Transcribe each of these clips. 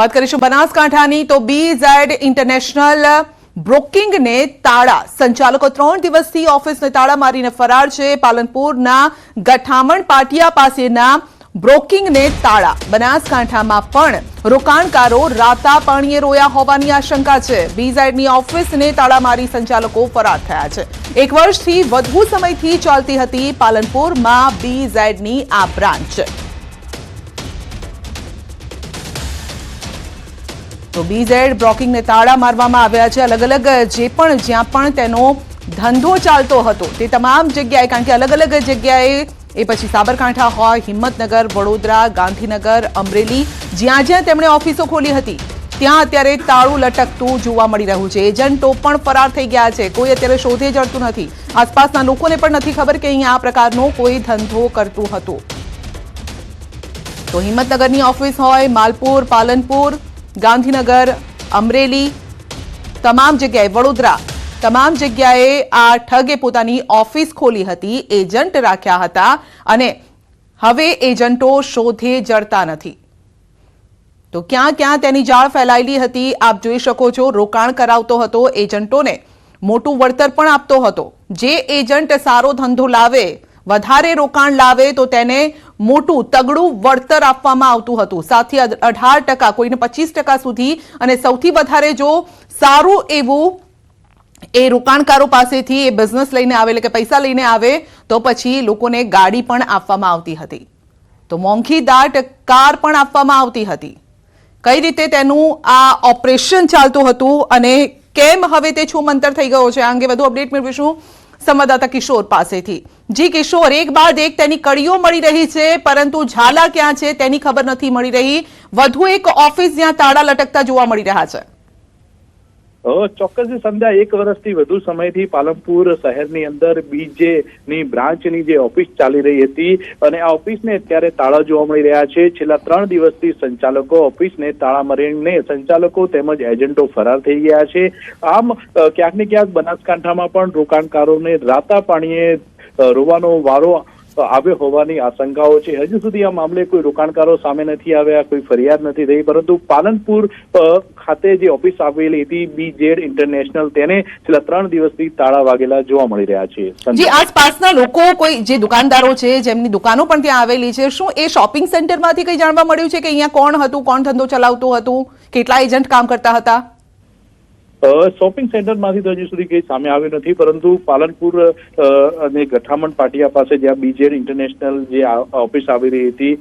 વાત કરીશું બનાસકાંઠાની તો બી ઝેડ ઇન્ટરનેશનલ બ્રોકિંગને તાળા. સંચાલકો ત્રણ દિવસથી ઓફિસને તાળા મારીને ફરાર છે. પાલનપુરના ગઠામણ પાટિયા પાસેના બ્રોકિંગને તાળા. બનાસકાંઠામાં પણ રોકાણકારો રાતા પાણીએ રોયા હોવાની આશંકા છે. બી ઝેડની ઓફિસને તાળા મારી સંચાલકો ફરાર થયા છે. એક વર્ષથી વધુ સમયથી ચાલતી હતી પાલનપુરમાં બી ઝેડની આ બ્રાન્ચ. તો બીઝેડ બ્રોકિંગને તાળા મારવામાં આવ્યા છે. અલગ અલગ જે પણ, જ્યાં પણ તેનો ધંધો ચાલતો હતો, તે તમામ જગ્યાએ, કારણ કે અલગ અલગ જગ્યાએ એ પછી સાબરકાંઠા હોય, હિંમતનગર, વડોદરા, ગાંધીનગર, અમરેલી, જ્યાં જ્યાં તેમણે ઓફિસો ખોલી હતી, ત્યાં અત્યારે તાળું લટકતું જોવા મળી રહ્યું છે. એજન્ટો પણ ફરાર થઈ ગયા છે. કોઈ અત્યારે શોધે જડતું નથી. આસપાસના લોકોને પણ નથી ખબર કે અહીંયા આ પ્રકારનો કોઈ ધંધો કરતું હતું. તો હિંમતનગરની ઓફિસ હોય, માલપુર, પાલનપુર ગાંધીનગર, અમરેલી, તમામ જગ્યાએ વડોદરા, તમામ જગ્યાએ આ ઠગે પોતાની ઓફિસ ખોલી હતી, એજન્ટ રાખ્યા હતા અને હવે એજન્ટો શોધે જડતા નથી. તો ક્યાં ક્યાં તેની જાળ ફેલાયેલી હતી, આપ જોઈ શકો છો, રોકાણ કરાવતો હતો, એજન્ટોને મોટું વળતર પણ આપતો હતો. જે એજન્ટ સારો ધંધો લાવે, વધારે રોકાણ લાવે, તો તેને મોટું તગડું વળતર આપવામાં આવતું હતું. સાતથી અઢાર ટકા, કોઈને પચીસ ટકા સુધી અને સૌથી વધારે જો સારું એવું એ રોકાણકારો પાસેથી, એ બિઝનેસ લઈને આવે, એટલે કે પૈસા લઈને આવે, તો પછી લોકોને ગાડી પણ આપવામાં આવતી હતી. તો મોંઘી દાટ કાર પણ આપવામાં આવતી હતી. કઈ રીતે તેનું આ ઓપરેશન ચાલતું હતું અને કેમ હવે તે છુમંતર થઈ ગયો છે? આ અંગે વધુ અપડેટ મેળવીશું. સંવાદદાતા કિશોર પાસેથી. જી કિશોર, એક બાદ એક તેની કડીઓ મળી રહી છે, પરંતુ ઝાલા ક્યાં છે તેની ખબર નથી મળી રહી. વધુ એક ઓફિસ જ્યાં તાળા લટકતા જોવા મળી રહ્યા છે. ચોક્કસ સંધ્યા એક વર્ષથી વધુ સમયથી પાલનપુર શહેરની અંદર બીજે ની બ્રાન્ચની જે ઓફિસ ચાલી રહી હતી અને આ ઓફિસને અત્યારે તાળા જોવા મળી રહ્યા છે. છેલ્લા ત્રણ દિવસથી સંચાલકો ઓફિસને તાળા મારીને સંચાલકો તેમજ એજન્ટો ફરાર થઈ ગયા છે. આમ ક્યાંક ને ક્યાંક બનાસકાંઠામાં પણ રોકાણકારોને રાતા પાણીએ રોવાનો વારો આવ્યો હોવાની આશંકાઓ છે. હજુ સુધી આ મામલે કોઈ રોકાણકારો સામે નથી આવ્યા, કોઈ ફરિયાદ નથી થઈ, પરંતુ પાલનપુર ખાતે જે ઓફિસ આવેલી હતી બી જેડ ઇન્ટરનેશનલ, તેને છેલ્લા ત્રણ દિવસથી તાળા વાગેલા જોવા મળી રહ્યા છે. આસપાસના લોકો, કોઈ જે દુકાનદારો છે, જેમની દુકાનો પણ ત્યાં આવેલી છે, શું એ શોપિંગ સેન્ટરમાંથી કંઈ જાણવા મળ્યું છે કે અહીંયા કોણ હતું, કોણ ધંધો ચલાવતું હતું, કેટલા એજન્ટ કામ કરતા હતા? શોપિંગ સેન્ટરમાંથી તો હજુ સુધી કંઈ સામે આવ્યું નથી, પરંતુ પાલનપુર અને ગઠામણ પાટિયા પાસે જ્યાં બીજેડ ઇન્ટરનેશનલ જે ઓફિસ આવી રહી હતી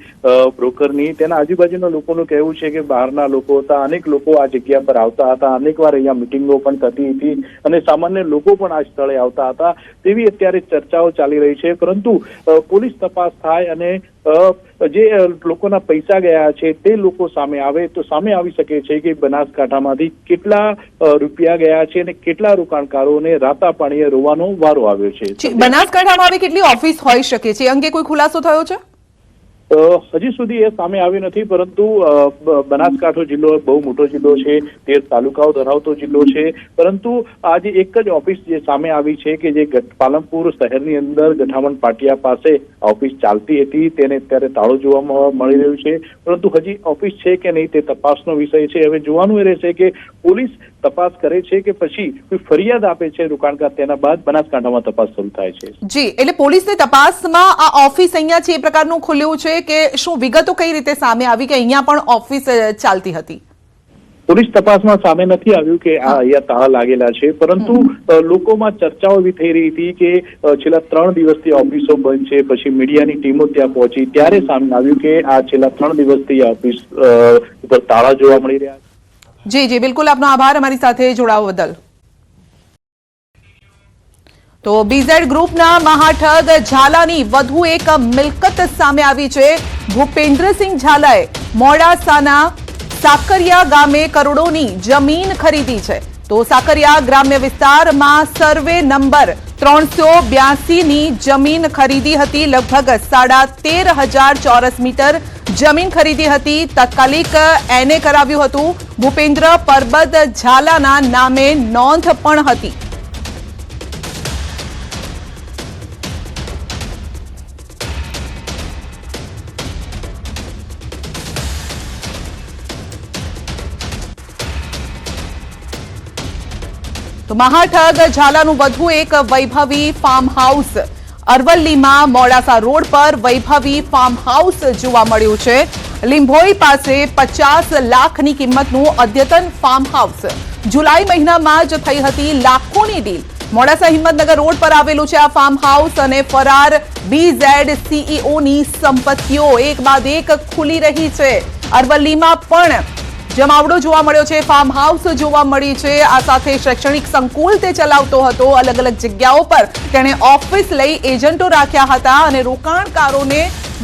બ્રોકરની, તેના આજુબાજુના લોકોનું કહેવું છે કે બહારના લોકો હતા, અનેક લોકો આ જગ્યા પર આવતા હતા, અનેક વાર અહીંયા મિટિંગો પણ થતી હતી અને સામાન્ય લોકો પણ આ સ્થળે આવતા હતા, તેવી અત્યારે ચર્ચાઓ ચાલી રહી છે, પરંતુ પોલીસ તપાસ થાય અને જે લોકોના પૈસા ગયા છે, તે લોકો સામે આવે તો સામે આવી શકે છે કે બનાસકાંઠામાંથી કેટલા રૂપિયા ગયા છે અને કેટલા રોકાણકારોને રાતા પાણીએ રોવાનો વારો આવ્યો છે. બનાસકાંઠામાં કેટલી ઓફિસ હોઈ શકે છે? અંગે કોઈ ખુલાસો થયો છે? હજી સુધી એ સામે આવ્યું નથી, પરંતુ બનાસકાંઠો જિલ્લો બહુ મોટો જિલ્લો છે, તેર તાલુકાઓ ધરાવતો જિલ્લો છે. પરંતુ આજે એક જ ઓફિસ જે સામે આવી છે કે જે પાલનપુર શહેરની અંદર ગઠામણ પાટિયા પાસે ઓફિસ ચાલતી હતી, તેને અત્યારે તાળું જોવા મળી રહ્યું છે. પરંતુ હજી ઓફિસ છે કે નહીં તે તપાસનો વિષય છે. હવે જોવાનું એ રહેશે કે પોલીસ તપાસ કરે છે કે પછી કોઈ ફરિયાદ આપે છે રોકાણકાર, તેના બાદ બનાસકાંઠામાં તપાસ શરૂ થાય છે. જી, એટલે પોલીસની તપાસમાં આ ઓફિસ અહીંયા છે એ પ્રકારનું ખુલ્યું છે? કે શું વિગતો કઈ રીતે સામે આવી કે અહીંયા પણ ઓફિસ ચાલતી હતી? પોલીસ તપાસમાં સામે નથી આવ્યું કે આ અહીંયા તાળા લાગેલા છે પરંતુ લોકોમાં ચર્ચાઓ એવી થઈ રહી હતી કે છેલ્લા ત્રણ દિવસથી ઓફિસો બંધ છે પછી મીડિયાની ટીમો ત્યાં પહોંચી ત્યારે સામે આવ્યું કે આ છેલ્લા ત્રણ દિવસથી આ ઓફિસ ઉપર તાળા જોવા મળી રહ્યા છે. જી જી બિલકુલ આપનો આભાર અમારી સાથે જોડાવા બદલ. તો બીઝેડ ગ્રુપના મહાઠગ ઝાલાની વધુ એક મિલકત સામે આવી છે. ભૂપેન્દ્રસિંહ ઝાલાએ મોડાસાના સાકરિયા ગામે કરોડોની જમીન ખરીદી છે. તો સાકરિયા ગ્રામ્ય વિસ્તારમાં સર્વે નંબર ત્રણસો બ્યાસીની જમીન ખરીદી હતી. લગભગ સાડા તેર હજાર ચોરસ મીટર જમીન ખરીદી હતી. તાત્કાલિક એને કરાવ્યું હતું. ભૂપેન્દ્ર પરબત ઝાલાના નામે નોંધ પણ હતી. તો મહાઠગ ઝાલાનું વધુ એક વૈભવી ફાર્મ હાઉસ અરવલ્લીમાં મોડાસા રોડ પર વૈભવી ફાર્મ હાઉસ જોવા મળ્યું છે. લીંભોઈ પાસે પચાસ લાખની કિંમતનું અદ્યતન ફાર્મ હાઉસ જુલાઈ મહિનામાં જ થઈ હતી લાખોની ડીલ મોડાસા હિંમતનગર રોડ પર આવેલું છે આ ફાર્મ હાઉસ અને ફરાર બીઝેડ સીઈઓની સંપત્તિઓ એક બાદ એક ખુલી રહી છે. અરવલ્લીમાં પણ જમાવડો જોવા મળ્યો છે ફાર્મ હાઉસ જોવા મળી છે. આ સાથે શૈક્ષણિક સંકુલ તે ચલાવતો હતો. અલગ અલગ જગ્યાઓ પર તેણે ઓફિસ લઈ એજન્ટો રાખ્યા હતા અને રોકાણકારોને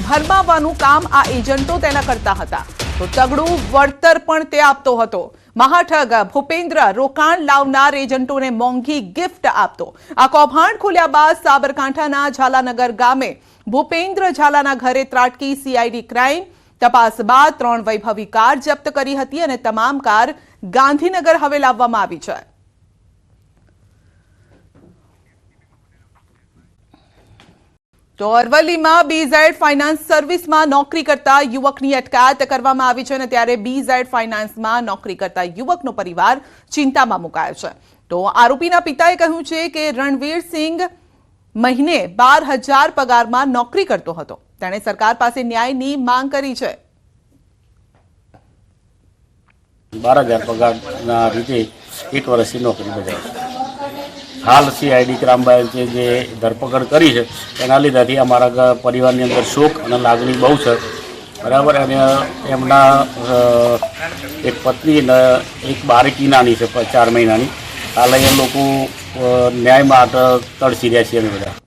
ભરમાવવાનું કામ આ એજન્ટો તેના કરતા હતા. તો તગડું વળતર પણ તે આપતો હતો. મહાઠગ ભૂપેન્દ્ર રોકાણ લાવનાર એજન્ટોને મોંઘી ગિફ્ટ આપતો. આ કૌભાંડ ખુલ્યા બાદ સાબરકાંઠાના ઝાલાનગર ગામે ભૂપેન્દ્ર ઝાલાના ઘરે ત્રાટકી સીઆઈડી ક્રાઇમ તપાસ બાદ ત્રણ વૈભવી કાર જપ્ત કરી હતી અને તમામ કાર ગાંધીનગર હવે લાવવામાં આવી છે. તો અરવલ્લીમાં બીઝેડ ફાઇનાન્સ સર્વિસમાં નોકરી કરતા યુવકની અટકાયત કરવામાં આવી છે અને ત્યારે બીઝેડ ફાઇનાન્સમાં નોકરી કરતા યુવકનો પરિવાર ચિંતામાં મુકાયો છે. તો આરોપીના પિતાએ કહ્યું છે કે રણવીર સિંઘ મહિને બાર હજાર પગારમાં નોકરી કરતો હતો. તેણે સરકાર પાસે ન્યાયની માંગ કરી છે. બાર હજાર પગારના રીતે એક વર્ષની નોકરી બજાવે હાલ સીઆઈડી ક્રાઇમબ્રાન્ચે જે ધરપકડ કરી છે, એના લીધાથી અમારા પરિવારની અંદર શોક અને લાગણી બહુ છે. બરાબર, અને એમના એક પત્ની અને એક બારીકી નાની છે, ચાર મહિનાની. હાલ અહીંયા લોકો ન્યાય માટે તડસી રહ્યા છીએ અમે બધા.